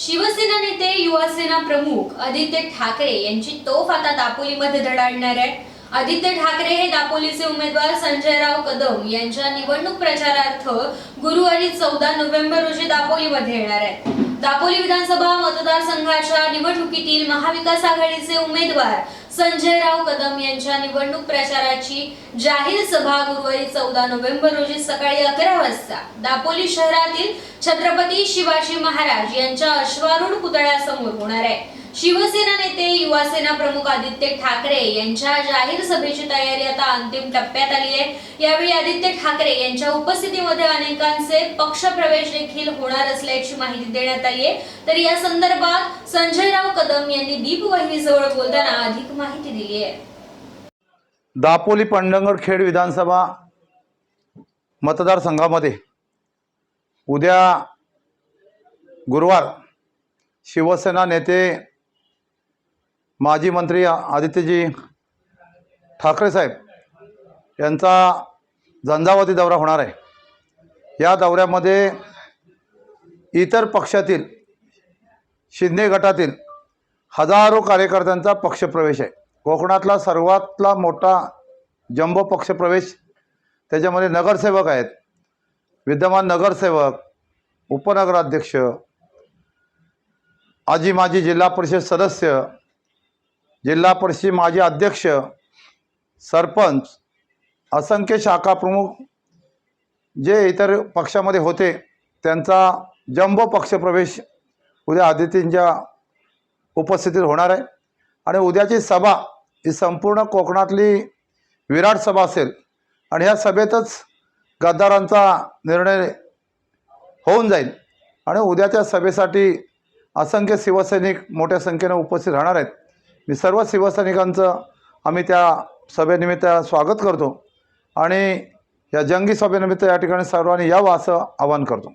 शिवसेना नेते युवासेना प्रमुख आदित्य ठाकरे यांची तोफ आता दापोलीमध्ये धडाडणार आहे आदित्य ठाकरे हे दापोलीचे उमेदवार संजयराव कदम यांच्या निवडणूक प्रचारार्थ गुरुवारी चौदा नोव्हेंबर रोजी दापोलीमध्ये येणार आहेत. दापोली विधानसभा मतदारसंघाच्या निवडणुकीतील महाविकास आघाडीचे उमेदवार संजयराव कदम यांच्या निवडणूक प्रचाराची जाहीर सभा गुरुवारी चौदा नोव्हेंबर रोजी सकाळी अकरा वाजता दापोली शहरातील छत्रपती शिवाजी महाराज यांच्या अश्वारूढ पुतळ्यासमोर होणार आहे. शिवसेना नेते युवासेना प्रमुख आदित्य ठाकरे यांच्या जाहीर सभेची तयारी आता अंतिम टप्प्यात आली आहे. यावेळी आदित्य ठाकरे यांच्या उपस्थितीमध्ये अनेकांचे पक्षप्रवेश देखील होणार असल्याची माहिती देण्यात आली आहे. तर या संदर्भात संजयराव कदम यांनी दीपवाहिनीजवळ बोलताना अधिक माहिती दिली आहे. दापोली पंढरखेड विधानसभा मतदारसंघामध्ये उद्या गुरुवार शिवसेना नेते माजी मंत्री आदित्यजी ठाकरे साहेब यांचा झंझावती दौरा होणार आहे. या दौऱ्यामध्ये इतर पक्षातील शिंदे गटातील हजारो कार्यकर्त्यांचा पक्षप्रवेश आहे. कोकणातला सर्वातला मोठा जम्बो पक्षप्रवेश त्याच्यामध्ये नगरसेवक आहेत. विद्यमान नगरसेवक उपनगराध्यक्ष आजी माजी जिल्हा परिषद सदस्य जिल्हा परिषद माजी अध्यक्ष सरपंच असंख्य शाखा प्रमुख जे इतर पक्षामध्ये होते त्यांचा जम्बो पक्षप्रवेश उद्या आदित्यंच्या उपस्थितीत होणार आहे. आणि उद्याची सभा ही संपूर्ण कोकणातली विराट सभा असेल. आणि ह्या सभेतच गद्दारांचा निर्णय होऊन जाईल. आणि उद्याच्या सभेसाठी असंख्य शिवसैनिक मोठ्या संख्येनं उपस्थित राहणार आहेत. मी सर्व शिवसैनिकांचं आम्ही त्या सभेनिमित्त स्वागत करतो. आणि या जंगी सभेनिमित्त या ठिकाणी सर्वांनी यावं असं आवाहन करतो.